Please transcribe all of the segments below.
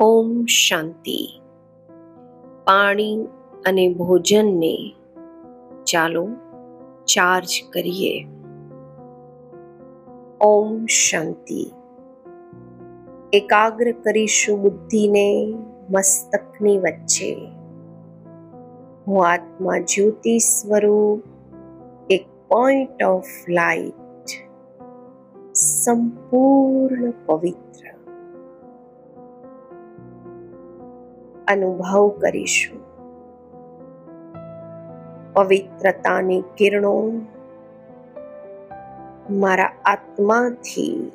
ઓમ શાંતિ. પાણી અને ભોજનને ચાલો ચાર્જ કરીએ. ઓમ શાંતિ. એકાગ્ર કરીશું બુદ્ધિને મસ્તકની વચ્ચે. હું આત્મા જ્યોતિ સ્વરૂપ, એક પોઈન્ટ ઓફ લાઈટ સંપૂર્ણ પવિત્ર. અનુભવ કરીશું. પવિત્રતાની કિરણો મારા આત્માથી,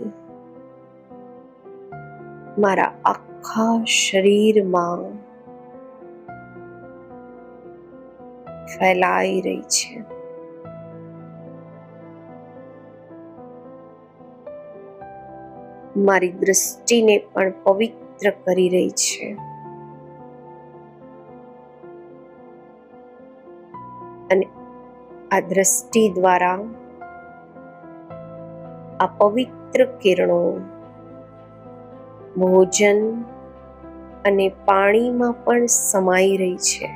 મારા આખા શરીરમાં ફેલાઈ રહી છે. મારી દૃષ્ટિને પણ પવિત્ર કરી રહી છે. અને આ દ્રષ્ટિ દ્વારા આ પવિત્ર કિરણો ભોજન અને પાણીમાં પણ સમાઈ રહી છે.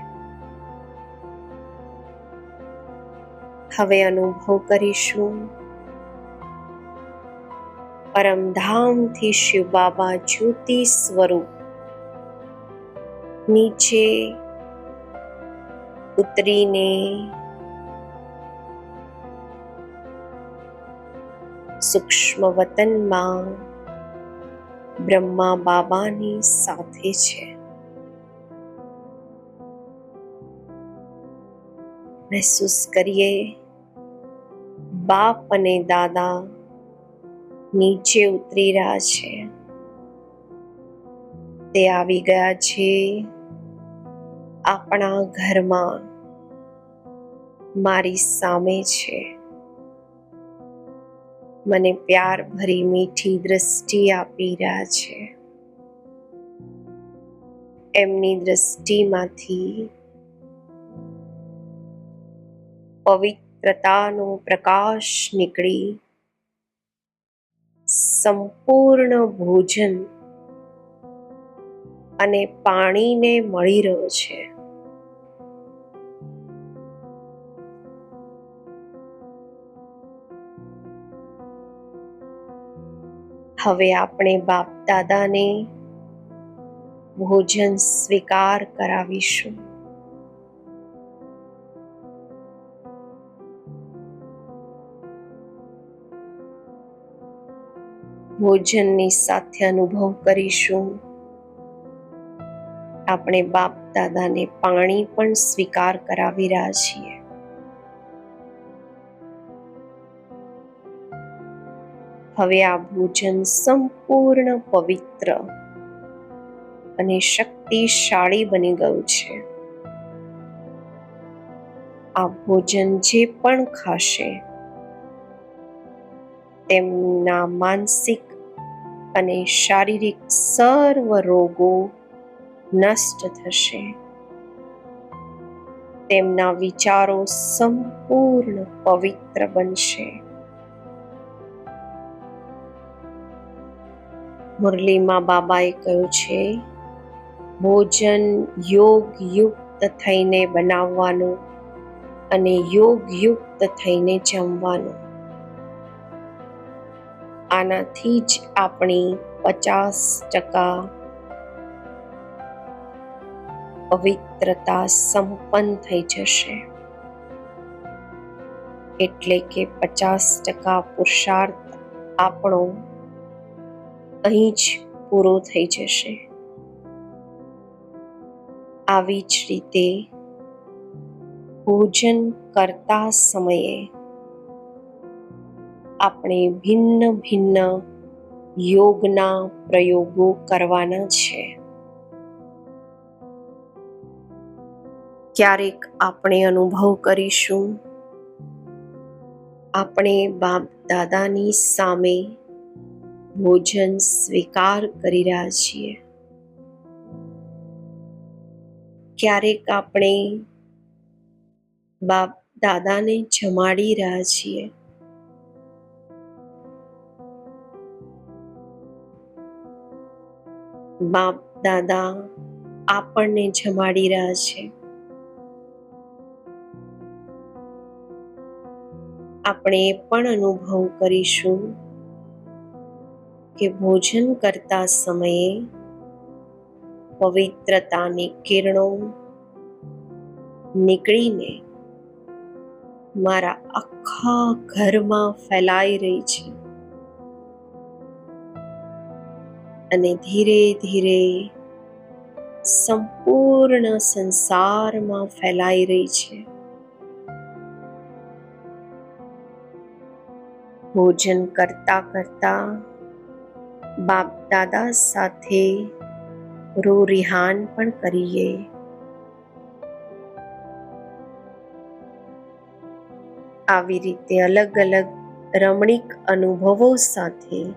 હવે અનુભવ કરીશું. પરમધામથી શિવ બાબા જ્યોતિ સ્વરૂપ નીચે ઉતરીને સૂક્ષ્મ વતનમાં બ્રહ્મા બાબાની સાથે છે. મહેસૂસ કરીએ, બાપ અને દાદા નીચે ઉતરી રહ્યા છે. તે આવી ગયા છે. આપણા ઘરમાં મારી સામે છે. મને પ્યાર ભરી મીઠી દ્રષ્ટિ આપી રહ્યા છે. એમની દ્રષ્ટિમાંથી પવિત્રતાનો પ્રકાશ નીકળી. સંપૂર્ણ ભોજન અને પાણીને મળી રહ્યો છે. હવે આપણે બાપ દાદાને ભોજન સ્વીકાર કરાવીશું. ભોજનની સાથે અનુભવ કરીશું. આપણે બાપ દાદાને પાણી પણ સ્વીકાર કરાવી રહ્યા છીએ. હવે આ ભોજન સંપૂર્ણ પવિત્ર અને શક્તિશાળી બની ગયું છે. આ ભોજન જે પણ ખાશે, તેમના માનસિક અને શારીરિક સર્વ રોગો નષ્ટ થશે. તેમના વિચારો સંપૂર્ણ પવિત્ર બનશે. મુરલીમાં બાબાએ કહ્યું છે, ભોજન યોગ યુક્ત થઈને બનાવવાનું અને યોગ યુક્ત થઈને જમવાનું. આનાથી જ આપણી પચાસ ટકા પવિત્રતા સંપન્ન થઈ જશે. એટલે કે પચાસ ટકા પુરુષાર્થ આપણો અહીં જ પૂરો થઈ જશે. આવી જ રીતે ભોજન કરતા સમયે આપણે ભિન્ન ભિન્ન યોગના પ્રયોગો કરવાના છે. ક્યારેક આપણે અનુભવ કરીશું. આપણે બાપ દાદાની સામે ભોજન સ્વીકાર કરી રહ્યા છીએ. ક્યારેક આપણે બાપ દાદાને જમાડી રહ્યા છીએ. બાપ દાદા આપણને જમાડી રહ્યા છે. આપણે પણ અનુભવ કરીશું. કે ભોજન કરતા સમયે પવિત્રતાની કિરણો નીકળીને મારા આખા ઘરમાં ફેલાઈ રહી છે. અને ધીરે ધીરે સંપૂર્ણ સંસારમાં ફેલાઈ રહી છે. ભોજન કરતા કરતા બાપ દાદા સાથે રૂ રિહાન પણ કરીએ. આવી રીતે અલગ અલગ રમણીક અનુભવો સાથે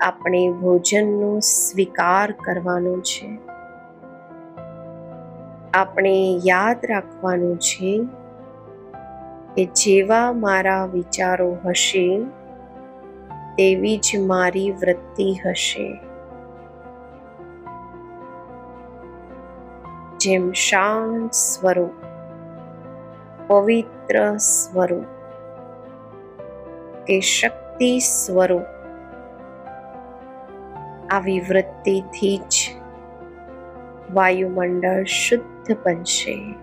આપણે ભોજનનો સ્વીકાર કરવાનો છે. આપણે યાદ રાખવાનું છે કે જેવા મારા વિચારો હશે તેવી જ મારી વૃત્તિ હશે. જેમ શાંત સ્વરૂપ, પવિત્ર સ્વરૂપ, કે શક્તિ સ્વરૂપ, આવી વૃત્તિથી જ વાયુમંડળ શુદ્ધ બનશે.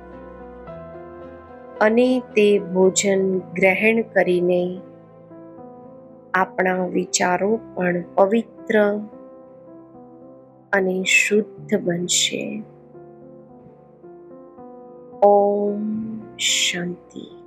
અને તે ભોજન ગ્રહણ કરીને આપણા વિચારો પણ પવિત્ર અને શુદ્ધ બનશે. ઓમ શાંતિ.